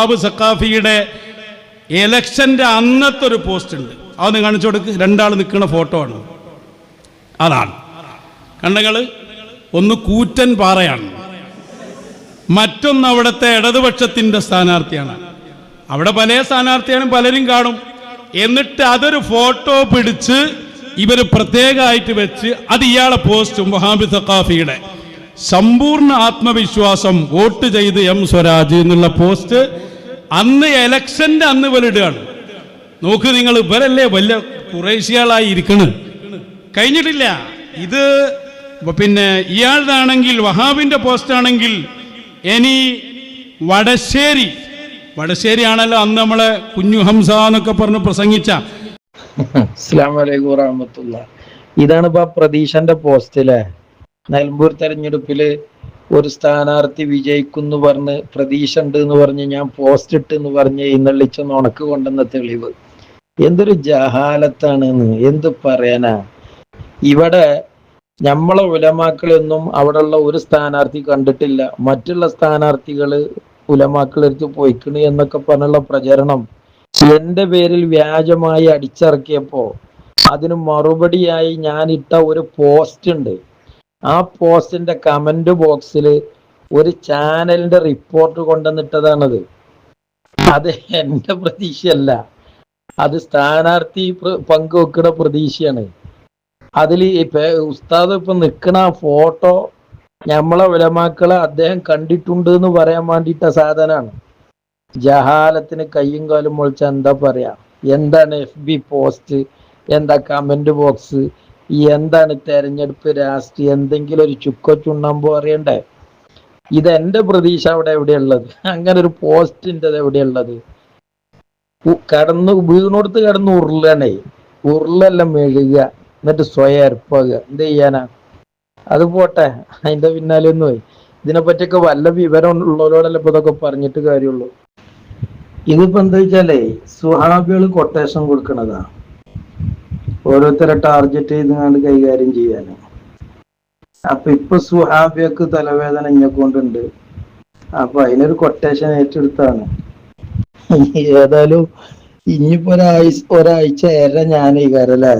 ബാബു സക്കാഫിയുടെ എലക്ഷന്റെ അന്നത്തെ ഒരു പോസ്റ്റ് ഉണ്ട്. അതൊന്ന് കാണിച്ചു കൊടുക്ക്. രണ്ടാൾ നിൽക്കുന്ന ഫോട്ടോ ആണ്. അതാണ്. കണ്ടങ്ങൾ ഒന്ന് കൂറ്റൻ പാറയാണ്. മറ്റൊന്ന് അവിടുത്തെ ഇടതുപക്ഷത്തിന്റെ സ്ഥാനാർത്ഥിയാണ്. അവിടെ പല സ്ഥാനാർത്ഥിയാണ് പലരും കാണും. എന്നിട്ട് അതൊരു ഫോട്ടോ പിടിച്ച് ഇവർ പ്രത്യേകമായിട്ട് വെച്ച് അത് ഇയാളെ പോസ്റ്റ് മുഹാബി സക്കാഫിയുടെ സമ്പൂർണ ആത്മവിശ്വാസം വോട്ട് ചെയ്ത് എം സ്വരാജ് എന്നുള്ള പോസ്റ്റ് അന്ന് എലക്ഷന്റെ അന്ന് വലിടുകയാണ് നോക്ക് നിങ്ങൾ ഇവരല്ലേ വലിയ കുറേശ്യകളായി ഇരിക്കണ്. കഴിഞ്ഞിട്ടില്ല. ഇത് പിന്നെ ഇയാളാണെങ്കിൽ വഹാബിന്റെ പോസ്റ്റ് ആണെങ്കിൽ ഇനി വടശ്ശേരി. വടശ്ശേരി ആണല്ലോ അന്ന് നമ്മളെ കുഞ്ഞു ഹംസ എന്നൊക്കെ പറഞ്ഞ് പ്രസംഗിച്ച. അസ്സാം വലൈക്കും വറഹമത്തുള്ള ഇതാണ് ഇപ്പൊ പ്രതീക്ഷന്റെ പോസ്റ്റ് പോസ്റ്റിലെ നിലമ്പൂർ തെരഞ്ഞെടുപ്പിൽ ഒരു സ്ഥാനാർത്ഥി വിജയിക്കുന്നു പറഞ്ഞ് പ്രതീക്ഷ ഉണ്ട് എന്ന് പറഞ്ഞ് ഞാൻ പോസ്റ്റ് ഇട്ട് എന്ന് പറഞ്ഞ് ഇന്നള്ളിച്ച നുണക്ക് കൊണ്ടുവന്ന തെളിവ്. എന്തൊരു ജഹാലത്താണ് എന്ന് എന്ത് പറയാനാ? ഇവിടെ നമ്മളെ ഉലമാക്കളൊന്നും അവിടെയുള്ള ഒരു സ്ഥാനാർത്ഥി കണ്ടിട്ടില്ല. മറ്റുള്ള സ്ഥാനാർത്ഥികൾ ഉലമാക്കളെടുത്ത് പോയിക്കണ് എന്നൊക്കെ പറഞ്ഞുള്ള പ്രചരണം എന്റെ പേരിൽ വ്യാജമായി അടിച്ചിറക്കിയപ്പോ അതിന് മറുപടിയായി ഞാൻ ഇട്ട ഒരു പോസ്റ്റ് ഉണ്ട് ആ പോസ്റ്റിന്റെ കമന്റ് ബോക്സിൽ ഒരു ചാനലിന്റെ റിപ്പോർട്ട് കൊണ്ടുവന്നിട്ടതാണത്. അത് എന്റെ പ്രതീക്ഷയല്ല. അത് സ്ഥാനാർത്ഥി പങ്കുവെക്കുന്ന പ്രതീക്ഷയാണ്. അതിൽ ഉസ്താദ് ഇപ്പൊ നിൽക്കുന്ന ഫോട്ടോ നമ്മളെ വിലമാക്കളെ അദ്ദേഹം കണ്ടിട്ടുണ്ട് എന്ന് പറയാൻ വേണ്ടിയിട്ട സാധനമാണ് ജഹാലത്തിന് കയ്യും കാലും മുളിച്ച എന്താ പറയാ? എന്താണ് എഫ് ബി പോസ്റ്റ് എന്താ കമന്റ് ബോക്സ്? എന്താണ് തെരഞ്ഞെടുപ്പ് രാഷ്ട്രീയം? എന്തെങ്കിലും ഒരു ചുക്കോ ചുണ്ണാമ്പോ അറിയണ്ടേ? ഇത് എന്റെ പ്രതീക്ഷ അവിടെ എവിടെയുള്ളത്? അങ്ങനെ ഒരു പോസ്റ്റിന്റെ എവിടെയുള്ളത്? കടന്നു വീണോടത്ത് കടന്ന് ഉരുളണേ. ഉരുളെല്ലാം മെഴുകുക എന്നിട്ട് സ്വയം അർപ്പാകുക എന്ത് ചെയ്യാനാ? അത് പോട്ടെ. അതിന്റെ പിന്നാലെ ഒന്നും പോയി. ഇതിനെ പറ്റിയൊക്കെ വല്ല വിവരം ഉള്ളവരോടല്ല ഇപ്പൊ ഇതൊക്കെ പറഞ്ഞിട്ട് കാര്യമുള്ളൂ. ഇതിപ്പോ എന്താ വെച്ചാലേ സുഹാബികൾ കൊട്ടേഷൻ കൊടുക്കണതാ. ഓരോരുത്തരെ ടാർഗറ്റ് ചെയ്തുകൊണ്ട് കൈകാര്യം ചെയ്യാന്. അപ്പൊ ഇപ്പൊ സുഹാബിയക്ക് തലവേദന ഇഞ്ഞക്കൊണ്ടുണ്ട് അപ്പൊ അതിനൊരു കൊട്ടേഷൻ ഏറ്റെടുത്താണ്. ഏതായാലും ഇനിയിപ്പോ ഒരാഴ്ച ഒരാഴ്ച ഏറെ ഞാൻ ഈ കരല്ലേ